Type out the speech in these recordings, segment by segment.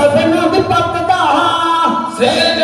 Sabinu dipatta ha. Sabinu dipatta ha.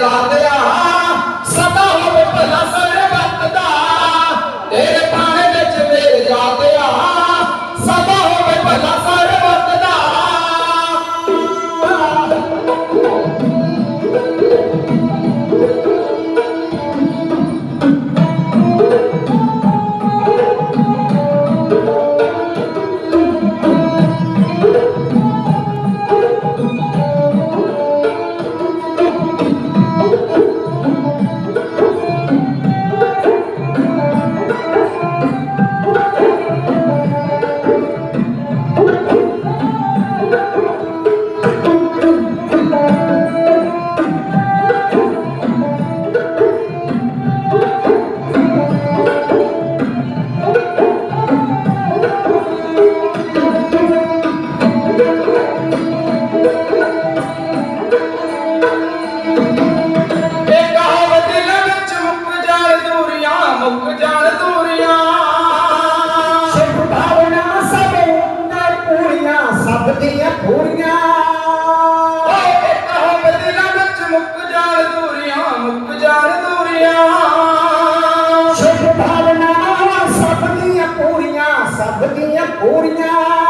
رات رہا Marina.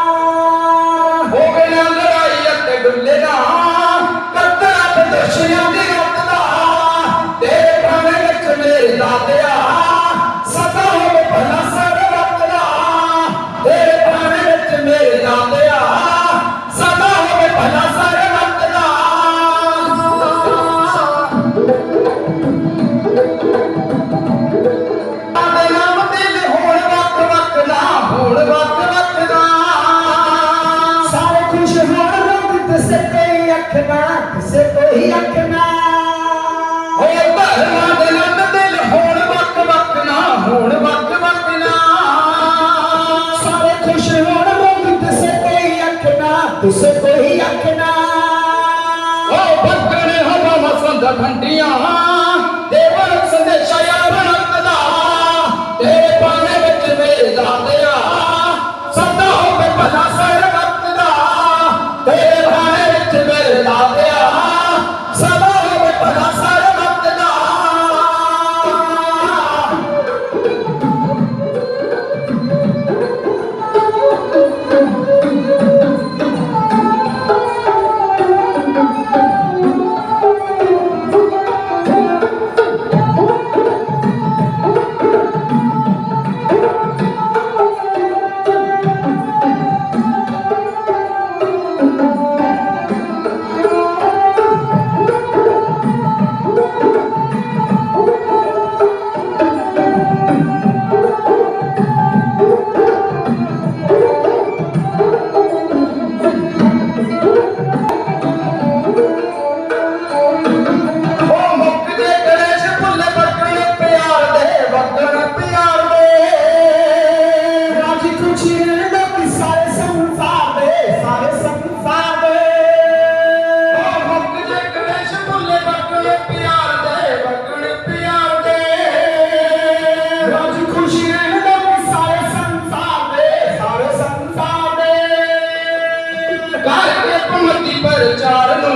ਕਿਸੇ ਕੋਈ ਅੱਖਣਾ ਕਿਸੇ ਕੋਈ ਅੱਖਣਾ ਓਏ ਭਰਮਾਂ ਦੇ ਲੰਨ ਦਿਲ ਹੋਣ ਵਕ ਵਕ ਨਾ ਹੋਣ ਵਕ ਵਕ ਨਾ। ਸਾਰੇ ਖੁਸ਼ ਹੋਣ ਰੰਗ ਕਿਸੇ ਕੋਈ ਅੱਖਣਾ ਕਿਸੇ ਕੋਈ ਅੱਖਣਾ ਓ ਬੱਕਰੇ ਹਵਾ ਵਸੰਦ ਠੰਡੀਆਂ ਦੇਵਨ ਸੰਦੇਸ਼ਾ ਯਾਰ ਰੰਗ ਦਾ। ਤੇਰੇ పరిచారను